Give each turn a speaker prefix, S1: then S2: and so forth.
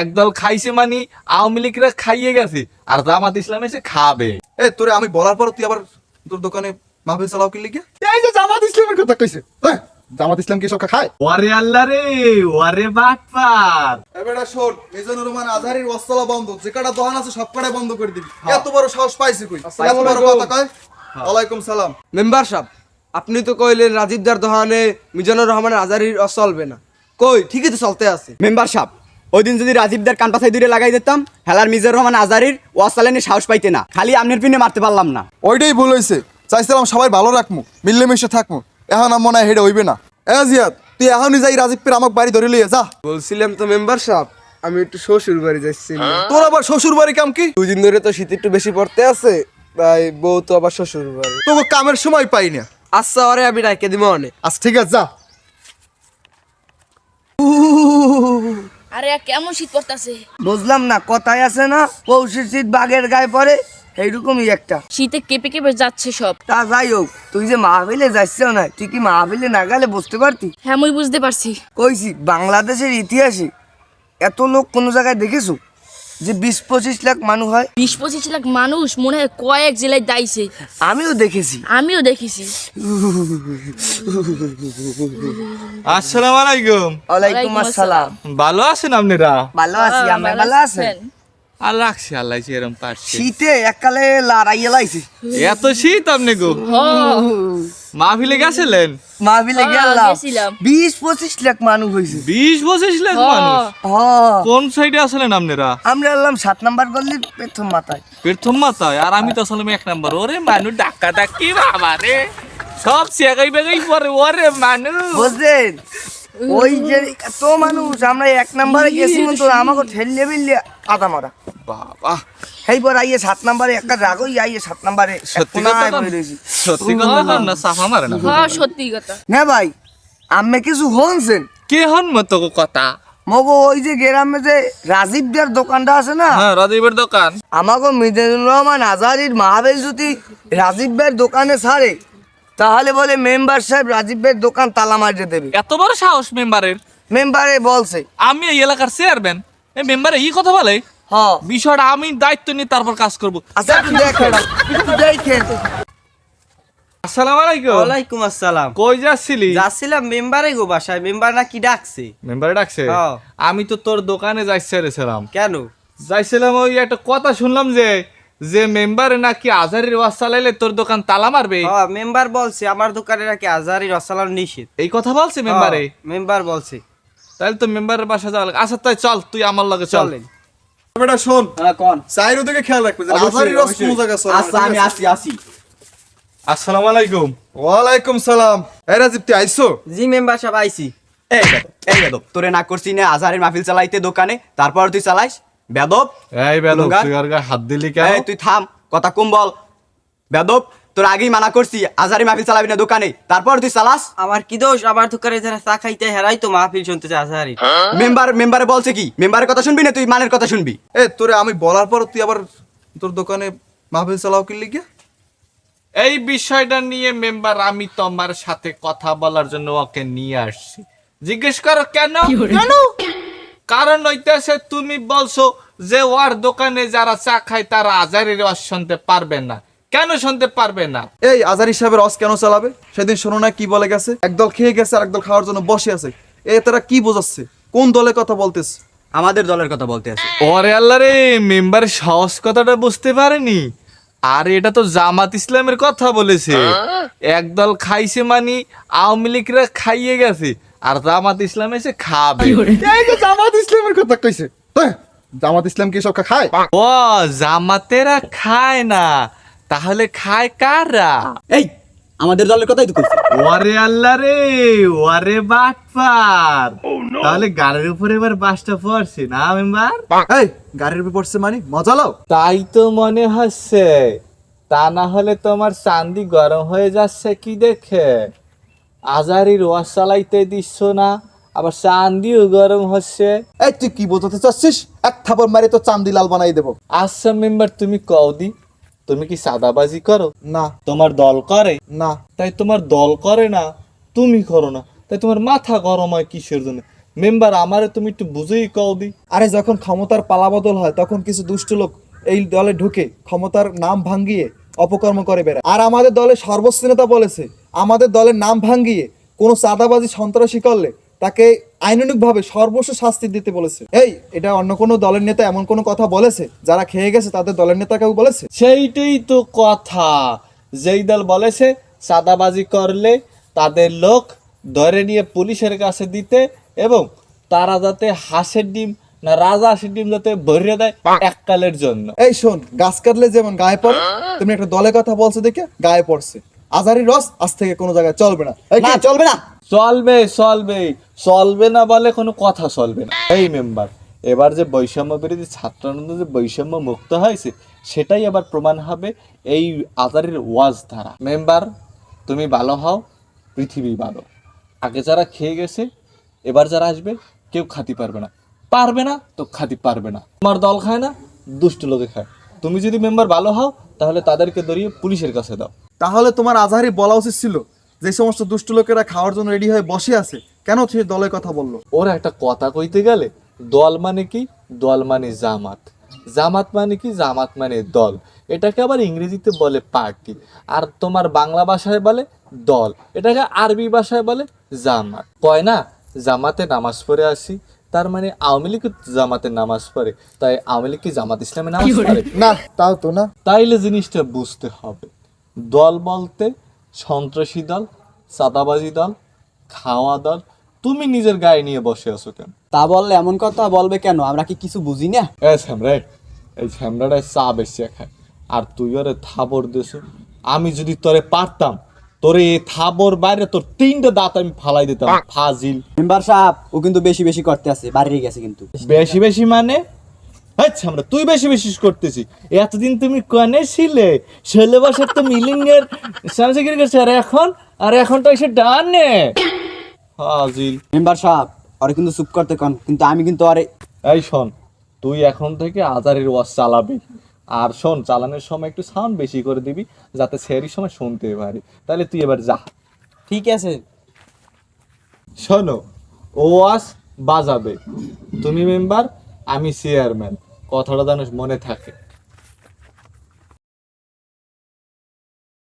S1: একদল খাইছে মানি আওয়ামী লীগরা খাইয়ে গেছে আর জামাত ইসলাম এসে খাবে।
S2: এ তোরে আমি বলার পর তুই আবার তোর দোকানে মাহফিল চালাও কি লিগে?
S3: এই যে জামাত ইসলামের কথা কইছে এই, জামাত ইসলাম কি সব খায়?
S1: ওরে আল্লাহ রে ওরে বাটপার
S2: এবারে শোন মিজানুর রহমান আজহারির ওয়াসসালা বন্ধ যে কটা দোকান আছে সব কটাই বন্ধ করে দিবি। এত বড় সাহস পাইছে কই? এত বড় কথা কয়? ওয়ালাইকুম সালাম।
S4: মেম্বার সাহেব আপনি তো কইলেন রাজীবদার দোকানে মিজানুর রহমানের আজারির চলবে না। কই ঠিকই তো চলতে আছে।
S5: মেম্বার সাহেব ওই দিন যদি রাজীবদার কান পাথায় দূরে লাগাই দিতাম হেলার মিজার রহমান আজারির ওয়াসালানি সাহস পাইতে না। খালি আমনের পিনে মারতে পারলাম না।
S2: ওইটাই ভুল হয়েছে চাইছিলাম সবাই ভালো রাখমু মিলেমিশে থাকমু। এখন আর মনে হয় হেডে হইবে না। এ জিয়াদ তুই এখনই যাই রাজীবপুর আমাকে বাড়ি ধরে লিয়ে যা।
S4: বলছিলাম তো মেম্বার সাহেব আমি একটু শ্বশুর বাড়ি যাচ্ছি।
S2: তোর আবার শ্বশুর বাড়ি কাম কি?
S4: দুদিন ধরে তো শীত একটু বেশি পড়তে আছে তাই বউ তো আবার শ্বশুর বাড়ি।
S2: তোকে কামের সময় পাই না।
S4: আচ্ছা ওরে আমি ডাকে দিব অনেক।
S3: আচ্ছা ঠিক আছে যা।
S6: আরে কেমন শীত পড়তাছে?
S4: বুঝলাম না কথায় আছে না পৌষের শীত বাঘের গায়ে পড়ে এইরকমই একটা।
S6: শীতে কেঁপে কেঁপে যাচ্ছে সব।
S4: তা যাই হোক তুই যে মাহফিলে যাচ্ছ না তুই কি মাহফিলে না গেলে বুঝতে পারতি?
S6: হ্যাঁ মুই বুঝতে পারছি।
S4: কইছি বাংলাদেশের ইতিহাসে এত লোক কোনো জায়গায় দেখেছ? যে বিশ পঁচিশ লাখ মানুষ হয়।
S6: বিশ পঁচিশ লাখ মানুষ মনে হয় কয়েক জেলায় দাইছে।
S4: আমিও দেখেছি।
S6: আমিও দেখেছি।
S1: আসসালামু আলাইকুম।
S4: ওয়ালাইকুম আসসালাম।
S1: ভালো আছেন আপনারা?
S4: ভালো আছি আমরা ভালো আছেন।
S1: আর রাখছি আল্লাহ এরম পারছে।
S4: শীতে এককালে লড়াইয়ে লাইছি।
S1: এত শীত আপনি গো। মাহফিলে গেছিলেন?
S4: মাহফিলে গেলাম। বিশ পঁচিশ লাখ মানুষ হয়েছে
S1: বিশ পঁচিশ লাখ মানুষ? কোন সাইডে আসলেন আপনারা?
S4: আমরা এলাম সাত নাম্বার গল্লির প্রথম মাথায়।
S1: প্রথম মাথায়? আর আমি তো আসলে এক নাম্বার। ওরে মানুষ ডাক্কা ডাক্কি বাবা রে। সব সেগাই বেগাই পরে। ওরে মানুষ।
S4: বুঝলেন? ওই যে এত মানুষ আমরা এক নাম্বারে গেছি কিন্তু আমাকে ঠেললে বেললে আদা মারা।
S1: বাবা।
S4: আইয়ে সাত নাম্বারে একটা রাগই আইয়ে সাত নাম্বারে
S1: সত্যি কথা। সত্যি না সাফা মারে না?
S6: হ্যাঁ সত্যি কথা।
S4: না ভাই আমি কিছু হনছেন?
S1: কে হন মতো কথা?
S4: মগো ওই যে গ্রামে যে রাজীবদার দোকানটা আছে না?
S1: হ্যাঁ রাজীবের দোকান।
S4: আমাকে মিজানুর রহমান আজারির মাহাবেল যদি রাজীব ভাইয়ের দোকানে ছাড়ে তাহলে বলে মেম্বার সাহেব রাজীব ভাইয়ের দোকান তালা মারিয়ে দেবে।
S1: এত বড় সাহস মেম্বারের?
S4: মেম্বারে বলছে।
S1: আমি এই এলাকার চেয়ারম্যান এই মেম্বারে এই কথা বলে?
S4: হ।
S1: বিষয়টা আমি দায়িত্ব নিয়ে তারপর কাজ করব।
S4: আচ্ছা একটু দেখেন। একটু দেখেন।
S1: আসসালামু আলাইকুম।
S7: ওয়ালাইকুম আসসালাম।
S1: কই যাচ্ছিলি?
S7: যাচ্ছিলাম মেম্বারে গো বাসায়। মেম্বার নাকি ডাকছে?
S1: মেম্বারে ডাকছে?
S7: হ্যাঁ।
S1: আমি তো তোর দোকানে যাইছিলাম
S7: কেন?
S1: যাইছিলাম ওই একটা কথা শুনলাম যে যে মেম্বারে নাকি আজারের ওয়াজ চালাইলে তোর দোকান তালা মারবে?
S7: হ্যাঁ মেম্বার বলছে আমার দোকানে নাকি আজারি রসালার নিষেধ।
S1: এই কথা বলছে মেম্বারে
S7: মেম্বার বলছে।
S1: তাহলে তো মেম্বারের বাসা যাওয়া লাগে। আচ্ছা তাই চল তুই আমার লগে চল।
S2: বেটা শোন
S5: হ্যাঁ কোন?
S2: চাইরো দিকে খেয়াল রাখবে যে কোন জায়গায় চলে
S5: আচ্ছা আমি আসি আসি।
S1: আসসালামু আলাইকুম।
S2: ওয়ালাইকুম সালাম। এই রাজীব তুই আইছো
S7: জি মেম্বার সব আইছি
S5: এই এই তোরে না করছি না আজহারের মাহফিল চালাইতে দোকানে তারপর তুই চালাইস? বেদব
S1: এই বেলো তুই আর হাত দিলি কেন?
S5: এই তুই থাম কথা কম বল। বেদব তোর আগেই মানা করছি আজহারি মাহফিল চালাবি না দোকানে। তারপর তুই চালাস?
S7: আমার কি দোষ? আমার দোকানে যারা চা খাইতে হেরাই তো মাহফিল শুনতেছে আজারি।
S5: মেম্বার মেম্বারে বলছে কি? মেম্বারের কথা শুনবি না তুই মানের কথা শুনবি?
S2: এ তোরে আমি বলার পর তুই আবার তোর দোকানে মাহফিল চালাও কি লিগে
S1: এই বিষয়টা নিয়ে মেম্বার আমি তোমার সাথে কথা বলার জন্য ওকে নিয়ে আসছি। জিজ্ঞেস করো কেন? কেন? কারণ হইতেছে তুমি বলছো যে ওর দোকানে যারা চা খায় তারা আজারের রস শুনতে পারবে না। কেন শুনতে পারবে না?
S2: এই আজারি সাহেবের রস কেন চালাবে? সেদিন শোনো না কি বলে গেছে? একদল খেয়ে গেছে আর একদল খাওয়ার জন্য বসে আছে। এ তারা কি বোঝাচ্ছে? কোন দলের কথা বলতেছে?
S5: আমাদের দলের কথা বলতে আছে।
S1: ওরে আল্লাহ রে মেম্বার সহজ কথাটা বুঝতে পারেনি? আর এটা তো জামাত ইসলামের কথা বলেছে। একদল খাইছে মানি আওয়ামী লীগরা খাইয়ে গেছে। আর জামাত ইসলাম এসে খাবে।
S3: এই যে জামাত ইসলামের কথা কইছে। জামাত ইসলাম কি সব খায়?
S1: ও জামাতেরা খায় না। তাহলে খায় কারা?
S5: এই আমাদের দলের কথাই তো কইছি।
S1: ওরে আল্লাহ রে ওরে বাটপার তাহলে গাড়ির উপরে এবার বাসটা পড়ছে না মেম্বার?
S2: এই গাড়ির উপর পড়ছে মানে? মজা লাও।
S1: তাই তো মনে হচ্ছে। তা না হলে তোমার চান্দি গরম হয়ে যাচ্ছে কি দেখে? আজারির ওয়াশ চালাইতে দিচ্ছ না আবার চান্দিও গরম হচ্ছে।
S3: এই তুই কি বোঝাতে চাচ্ছিস? এক থাপড় মারি তো চান্দি লাল বানাই দেবো।
S1: আচ্ছা মেম্বার তুমি কওদি তুমি কি সাদাবাজি করো?
S3: না।
S1: তোমার দল করে?
S3: না।
S1: তাই তোমার দল করে না তুমি করো না। তাই তোমার মাথা গরম হয় কিসের জন্য? মেম্বার আমারে তুমি একটু বুঝেই কও দি।
S2: আরে যখন ক্ষমতার পালাবদল হয় তখন কিছু দুষ্ট লোক এই দলে ঢুকে ক্ষমতার নাম ভাঙ্গিয়ে অপকর্ম করে বেড়ায়। আর আমাদের দলের সর্বোচ্চ নেতা বলেছে আমাদের দলের নাম ভাঙ্গিয়ে কোনো চাঁদাবাজি সন্ত্রাসী করলে তাকে আইনানুগভাবে সর্বস্ব শাস্তি দিতে বলেছে। এই এটা অন্য কোনো দলের নেতা এমন কোনো কথা বলেছে? যারা খেয়ে গেছে তাদের দলের নেতা কেউ বলেছে?
S1: সেইটাই তো কথা। যেই দল বলেছে সাদাবাজি করলে তাদের লোক ধরে নিয়ে পুলিশের কাছে দিতে এবং তারা যাতে হাঁসের ডিম না রাজা হাঁসের ডিম যাতে ভরিয়ে দেয় এককালের জন্য।
S2: এই শোন গাছ কাটলে যেমন গায়ে পড়ে তুমি একটা দলের কথা বলছো দেখে গায়ে পড়ছে। আজারি রস আজ থেকে কোনো জায়গায় চলবে না।
S5: না চলবে না।
S1: চলবে চলবে। চলবে না বলে কোনো কথা চলবে না। এই মেম্বার এবার যে বৈষম্য বিরোধী ছাত্র আন্দোলন যে বৈষম্য মুক্ত হয়েছে সেটাই আবার প্রমাণ হবে এই আজারের ওয়াজ দ্বারা। মেম্বার তুমি ভালো হও পৃথিবী ভালো। আগে যারা খেয়ে গেছে এবার যারা আসবে কেউ খাতি পারবে না। পারবে না তো খাতি পারবে না। তোমার দল খায় না দুষ্ট লোকে খায়। তুমি যদি মেম্বার ভালো হও তাহলে তাদেরকে ধরিয়ে পুলিশের কাছে দাও।
S2: তাহলে তোমার আজহারি বলা উচিত ছিল যে সমস্ত দুষ্ট লোকেরা খাওয়ার জন্য রেডি হয়ে বসে আছে কেন সে দলের কথা বলল?
S1: ওরা একটা কথা কইতে গেলে দল মানে কি? দল মানে জামাত। জামাত মানে কি? জামাত মানে দল। এটাকে আবার ইংরেজিতে বলে পার্টি। আর তোমার বাংলা ভাষায় বলে দল। এটাকে আরবি ভাষায় বলে জামাত। কয় না? জামাতে নামাজ পড়ে আসি। তার মানে আওয়ামী লীগ জামাতে নামাজ পড়ে। তাই আওয়ামী লীগ কি জামাত ইসলামে নামাজ পড়ে?
S2: না তাও তো না।
S1: তাইলে জিনিসটা বুঝতে হবে। দল বলতে সন্ত্রাসী দল সাদাবাজি দল খাওয়া দল। তুমি নিজের গায়ে নিয়ে বসে আছো কেন?
S5: তা বললে এমন কথা বলবে কেন? আমরা কি কিছু বুঝি না?
S1: এ স্যামরা এই স্যামরাটায় চা বেশি খায় আর তুই ওরে থাবর দেছো আমি যদি তোরে পারতাম তোরে এই থাবর বাইরে তোর তিনটে দাঁত আমি ফালাই দিতাম ফাজিল।
S5: মেম্বার সাহেব ও কিন্তু বেশি বেশি করতে আছে বাড়ি গেছে কিন্তু।
S1: বেশি বেশি মানে? আচ্ছা আমরা তুই বেশি বেশি করতেছি। এতদিন তুমি কনে ছিলে? সিলেবাসের তো মিলিং এর সামসিকের কাছে আর এখন আর এখন তো এসে ডানে। হাজিল।
S5: মেম্বার সাহেব ওরে কিন্তু চুপ করতে কন কিন্তু আমি কিন্তু আরে
S1: এই শোন তুই এখন থেকে আজারের ওয়াজ চালাবি। আর শোন চালানোর সময় একটু সাউন্ড বেশি করে দিবি যাতে সেরি সময় শুনতে পারি। তাহলে তুই এবার যা।
S5: ঠিক আছে।
S1: শোনো ওয়াজ বাজাবে। তুমি মেম্বার আমি চেয়ারম্যান কথাটা যেন মনে থাকে।